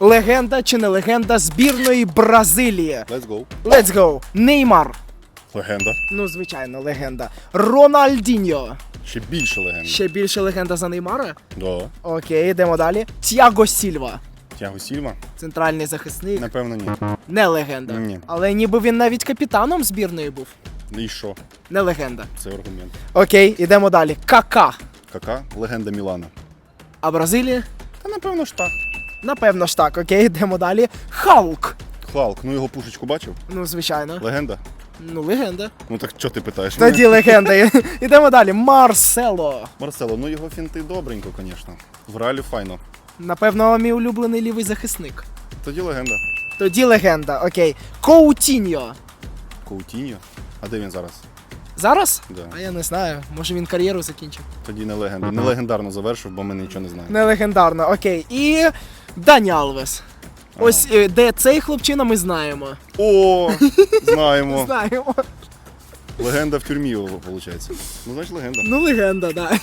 Легенда чи не легенда збірної Бразилії. Let's go. Let's go. Неймар. Легенда. Ну, звичайно, легенда. Рональдіньо. Ще більше легенда. Ще більше легенда за Неймара. Да. Окей, йдемо далі. Тяго Сільва. Тяго Сільва? Центральний захисник. Напевно, ні. Не легенда. Ні. Але ніби він навіть капітаном збірної був. І що? Не легенда. Це аргумент. Окей, ідемо далі. Кака. Кака? Легенда Мілана. А Бразилія? Та напевно ж так. Напевно ж так, окей, йдемо далі. Халк. Халк, ну його пушечку бачив? Ну, звичайно. Легенда? Ну, легенда. Ну так що ти питаєш? Тоді легенда. Ідемо далі. Марсело. Марсело, ну його фінти добренько, звісно. В реалі файно. Напевно, мій улюблений лівий захисник. Тоді легенда. Тоді легенда, окей. Коутіньо. Коутіньо. А де він зараз? Зараз? Да. А я не знаю. Може він кар'єру закінчив. Тоді не легенда. Не легендарно завершив, бо ми нічого не знаємо. Не легендарно, окей. І Дані Алвес. Ось е, де цей хлопчина ми знаємо. О, знаємо. Знаємо. Легенда в тюрмі, виходить. Ну, значить, легенда. Ну, легенда, да.